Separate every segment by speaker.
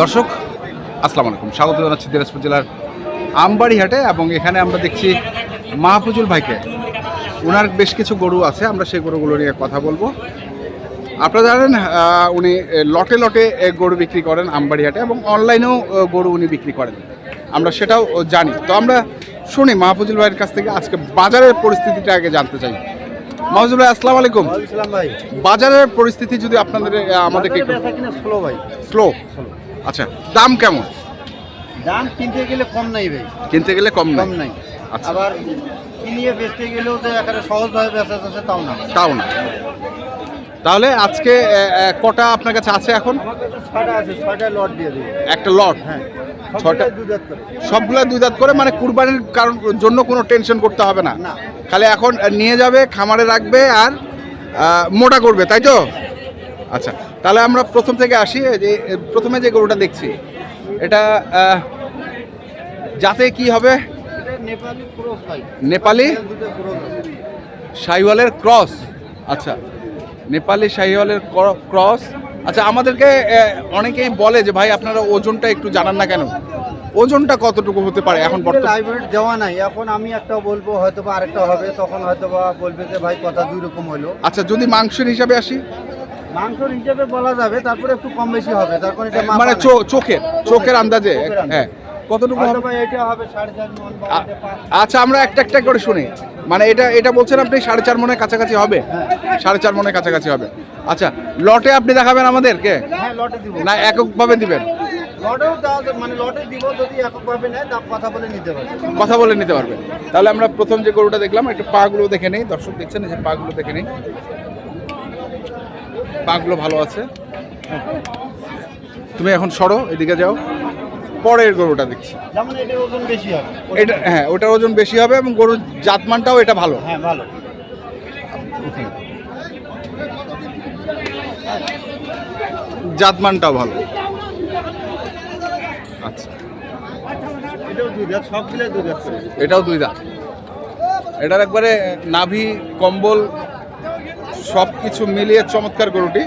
Speaker 1: দর্শক আসসালামু আলাইকুম। স্বাগত জানাচ্ছি দিনাজপুর জেলার আমবাড়ি হাটে এবং এখানে আমরা দেখছি মাহফুজুল ভাইকে। ওনার বেশ কিছু গরু আছে আমরা সেই গরুগুলো নিয়ে কথা বলব। আপনারা জানেন উনি লটে লটে গরু বিক্রি করেন আমবাড়ি হাটে এবং অনলাইনেও গরু উনি বিক্রি করেন। আমরা সেটাও জানি। তো আমরা শুনি মাহফুজুল ভাইয়ের কাছ থেকে আজকে বাজারের পরিস্থিতিটা আগে জানতে চাই। মাহফুজুল ভাই আসসালামু আলাইকুম।
Speaker 2: ভাই।
Speaker 1: বাজারের পরিস্থিতি যদি আপনাদের আমাদেরকে
Speaker 2: স্লো ভাই।
Speaker 1: স্লো আচ্ছা দাম কেমন?
Speaker 2: দাম কিনতে গেলে কম নাই ভাই।
Speaker 1: কিনতে গেলে কম নাই?
Speaker 2: কম
Speaker 1: নাই। আচ্ছা।
Speaker 2: আবার কিনিয়ে বেচতে গেলেও যে এখানে সহজভাবে বেচা যাচ্ছে তাও না।
Speaker 1: তাও না। তাহলে আজকে কটা আপনার কাছে আছে এখন?
Speaker 2: ছয়টা আছে ছয়টা লট দিয়ে দিই
Speaker 1: একটা লট?
Speaker 2: হ্যাঁ। করে।
Speaker 1: সবগুলা দুই দাঁত করে? মানে কুরবানির কারণ জন্য কোনো টেনশন করতে হবে না?
Speaker 2: না।
Speaker 1: খালি এখন নিয়ে যাবে খামারে রাখবে আর মোটা করবে তাই তো? আচ্ছা তাহলে আমরা প্রথম থেকে আসি যে প্রথমে যে গরুটা দেখছি এটা যাতে কি হবে?
Speaker 2: নেপালি দুটো ক্রস
Speaker 1: আচ্ছা নেপালি শাহিওয়ালের ক্র- ক্রস। আচ্ছা আমাদেরকে অনেকেই বলে যে ভাই আপনারা ওজনটা একটু জানান না কেন? ওজনটা কতটুকু হতে পারে এখন বর্তমানে?
Speaker 2: দেওয়া নাই। এখন আমি একটা বলব হয়তো বা আরেকটা হবে তখন হয়তো বা বলবে যে ভাই কথা দুই রকম হলো।
Speaker 1: আচ্ছা যদি মাংসের হিসাবে আসি?
Speaker 2: মাংসর হিসেবে বলা যাবে তারপরে একটু কম বেশি হবে তারপর এটা
Speaker 1: মানে চোখের চোখের আন্দাজে হ্যাঁ। কতটুকু। আচ্ছা আমরা একটা একটা করে শুনি। মানে এটা এটা বলছেন আপনি সাড়ে চার মনের কাছাকাছি হবে? সাড়ে চার মনের কাছাকাছি হবে। আচ্ছা লটে আপনি দেখাবেন আমাদেরকে
Speaker 2: হ্যাঁ লটে দিব।
Speaker 1: না এককভাবে দিবেন।
Speaker 2: মানে কথা বলে নিতে পারবে।
Speaker 1: তাহলে আমরা প্রথম যে গরুটা দেখলাম একটু পাগুলো দেখে নেই দর্শক দেখছেন যে পাগুলো দেখে নেই। পাগুলো ভালো আছে। তুমি এখন সরো এদিকে যাও। পরের গরুটা দেখছি। এটা হ্যাঁ ওটার ওজন বেশি হবে এবং গরুর জাতমানটাও এটা ভালো।
Speaker 2: হ্যাঁ ভালো।
Speaker 1: জাতমানটাও ভালো। আচ্ছা।
Speaker 2: এটাও
Speaker 1: দুই দাঁত। এটার একবারে নাভি কম্বল সব কিছু মিলিয়ে চমৎকার গরুটি।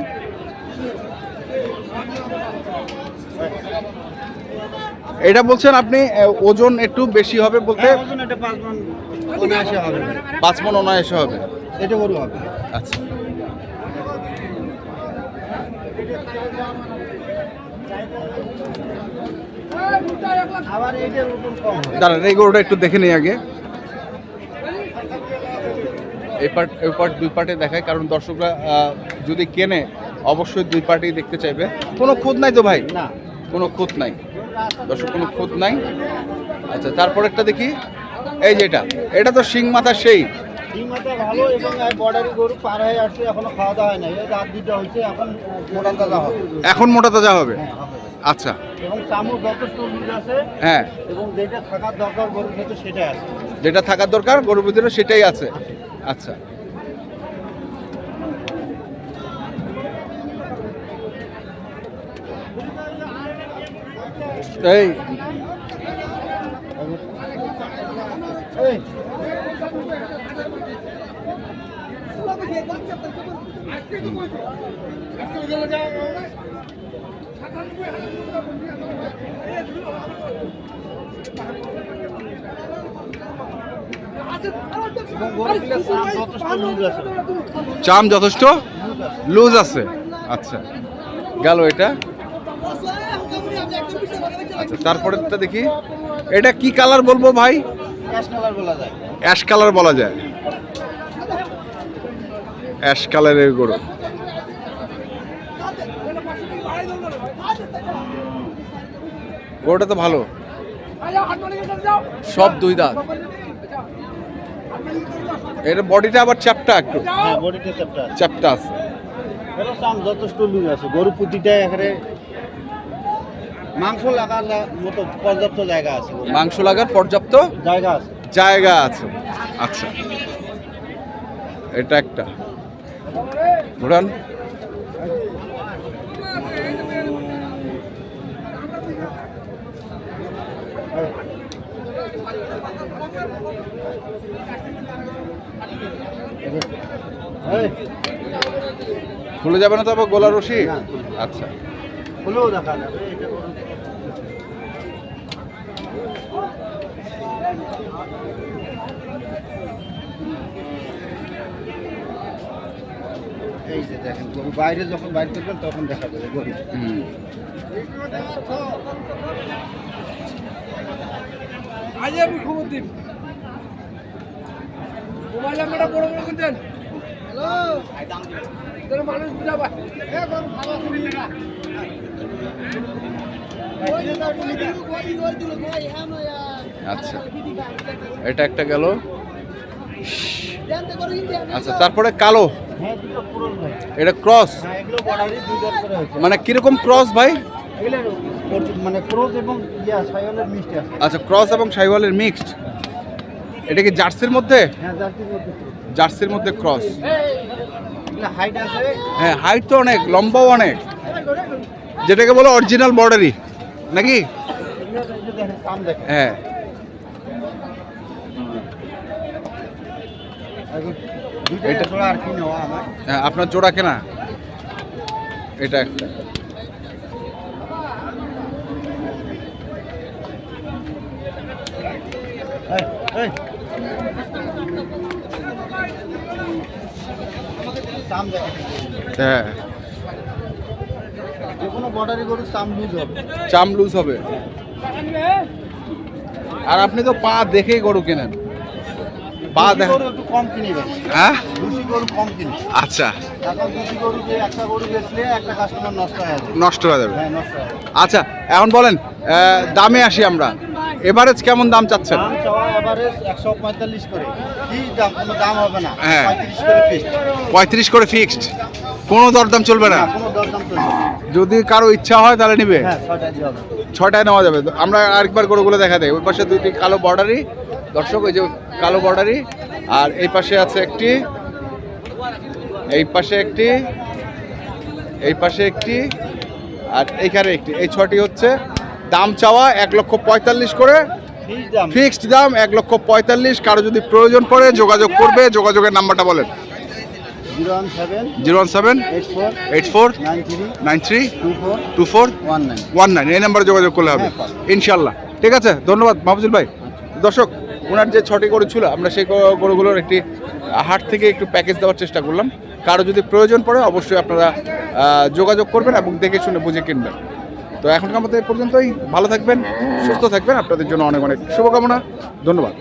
Speaker 1: এটা বলছেন আপনি ওজন একটু বেশি হবে বলতে?
Speaker 2: হ্যাঁ, পাঁচ মন অনায়াসে হবে। এটা গরু হবে।
Speaker 1: আচ্ছা। দাঁড়ান এই গরুটা একটু দেখে নিই আগে। এই পার্ট এই পার্ট দুই পার্টে দেখায় কারণ দর্শকরা যদি কেনে অবশ্যই দুই পার্টেই দেখতে চাইবে। কোনো খুঁত নাই তো ভাই?
Speaker 2: না।
Speaker 1: কোনো খুঁত নাই। দর্শক কোনো খুঁত নাই? আচ্ছা তারপর একটা দেখি। এই যে এটা। এটা তো শিং মাথা সেই।
Speaker 2: মাথা ভালো এবং বর্ডারি গরু পার হয়ে আসছে এখনও খাওয়া দাওয়া হয় নাই। রাত দুটো হয়েছে এখন মোটা তাজা হবে।
Speaker 1: এখন মোটা তাজা হবে?
Speaker 2: হ্যাঁ,
Speaker 1: আচ্ছা।
Speaker 2: এবং চামড় যথেষ্ট লুজ আছে।
Speaker 1: হ্যাঁ।
Speaker 2: এবং যেটা থাকার দরকার গরুর ক্ষেত্রে সেটাই আছে।
Speaker 1: যেটা থাকার দরকার গরুর ভিতরে সেটাই আছে। আচ্ছা। এই।
Speaker 2: গরুগুলোর চাম যথেষ্ট? লুজ আছে।
Speaker 1: আচ্ছা। গেল এটা। আচ্ছা তারপরেরটা দেখি। এটা কি কালার বলব ভাই?
Speaker 2: ক্যাশ কালার বলা যায়।
Speaker 1: অ্যাশ কালার বলা যায়। অ্যাশ কালারের গরু। গরুটা তো ভালো। সব দুই দাঁত। এর বডিটা আবার চ্যাপটা একটু?
Speaker 2: হ্যাঁ বডিটা চ্যাপটা আছে।
Speaker 1: চ্যাপটা আছে।
Speaker 2: এর যথেষ্ট লুজ আছে। গরু প্রতিটা এখানে মাংস লাগার মতো পর্যাপ্ত জায়গা আছে
Speaker 1: মাংস লাগার পর্যাপ্ত
Speaker 2: জায়গা আছে।
Speaker 1: জায়গা আছে। আচ্ছা। এটা একটা। ঘোরান খুলে যাবে না তো আবার গোলা রশি। আচ্ছা।
Speaker 2: খুলেও দেখা যাবে এই যে দেখেন গরু বাইরে যখন বাইর করবেন তখন দেখা যাবে গরু
Speaker 1: হুম।
Speaker 3: আজ আমি খবর দিন মোবাইল নাম্বারটা বড় বড় করে দেন। হ্যালো মানুষ বুঝাবা
Speaker 1: আচ্ছা। এটা একটা গেল। আচ্ছা তারপরে কালো। এটা ক্রস মানে কীরকম ক্রস ভাই?
Speaker 2: মানে ক্রোজ এবং
Speaker 1: আচ্ছা ক্রস এবং সাইওয়ালের মিক্সড এটা কি জার্সির মধ্যে?
Speaker 2: হ্যাঁ জার্সির মধ্যে।
Speaker 1: ক্রস হ্যাঁ হাইট তো অনেক লম্বাও অনেক। যেটাকে বলো অরিজিনাল বর্ডারি নাকি? হ্যাঁ। হ্যাঁ, আপনার জোড়া কেনা? এটা একটা।
Speaker 2: সাম দেখেন
Speaker 1: হ্যাঁ।
Speaker 2: যে কোনো বর্ডারি গরুর সাম লুজ হবে।
Speaker 1: চাম লুজ হবে। আর আপনি তো পা দেখেই গরু কেনেন। পা দেখ
Speaker 2: একটু কম
Speaker 1: হ্যাঁ?
Speaker 2: দুটি গরু কম কিনি।
Speaker 1: আচ্ছা।
Speaker 2: এখন দুটি গরু যে একটা গরু বেচলে একটা কাস্টমার নষ্ট হয়ে যাবে।
Speaker 1: নষ্ট হয়ে যাবে।
Speaker 2: হ্যাঁ নষ্ট
Speaker 1: আচ্ছা এখন বলেন দামে আসি আমরা। এভারেজ কেমন দাম চাচ্ছেন?
Speaker 2: একশো পঁয়তাল্লিশ করে। কি দাম? কোনো দাম হবে না।
Speaker 1: হ্যাঁ।
Speaker 2: পঁয়ত্রিশ করে ফিক্স
Speaker 1: পঁয়ত্রিশ করে ফিক্সড কোনো দরদাম চলবে না।
Speaker 2: কোনো দরদাম চলবে না।
Speaker 1: যদি কারও ইচ্ছা হয় তাহলে নিবে।
Speaker 2: হ্যাঁ ছয়টা দিয়ে হবে
Speaker 1: ছয়টায় নেওয়া যাবে। তো আমরা আরেকবার গরুগুলো দেখা দেয় ওই পাশে দুইটি কালো বর্ডারি দর্শক ওই যে কালো বর্ডারি আর এই পাশে আছে একটি এই পাশে একটি এই পাশে একটি আর এইখানে একটি। এই ছটি হচ্ছে দাম চাওয়া এক লক্ষ পঁয়তাল্লিশ করে। ফিক্সড দাম। এক লক্ষ পঁয়তাল্লিশ। কারও যদি প্রয়োজন পড়ে যোগাযোগ করবে যোগাযোগের নাম্বারটা বলেন।
Speaker 2: Zero one seven eight four nine three two four one nine
Speaker 1: এই নাম্বারে যোগাযোগ করলে হবে।
Speaker 2: হ্যাঁ,
Speaker 1: ইনশাল্লাহ ঠিক আছে ধন্যবাদ মাহফুজুল ভাই। দর্শক ওনার যে ছটি গরু ছিল আমরা সেই গরুগুলোর একটি হাট থেকে একটু প্যাকেজ দেওয়ার চেষ্টা করলাম। কারও যদি প্রয়োজন পড়ে অবশ্যই আপনারা যোগাযোগ করবেন এবং দেখে শুনে বুঝে কিনবেন। তো এখন আমাদের পর্যন্তই। ভালো থাকবেন সুস্থ থাকবেন। আপনাদের জন্য অনেক অনেক শুভকামনা। ধন্যবাদ।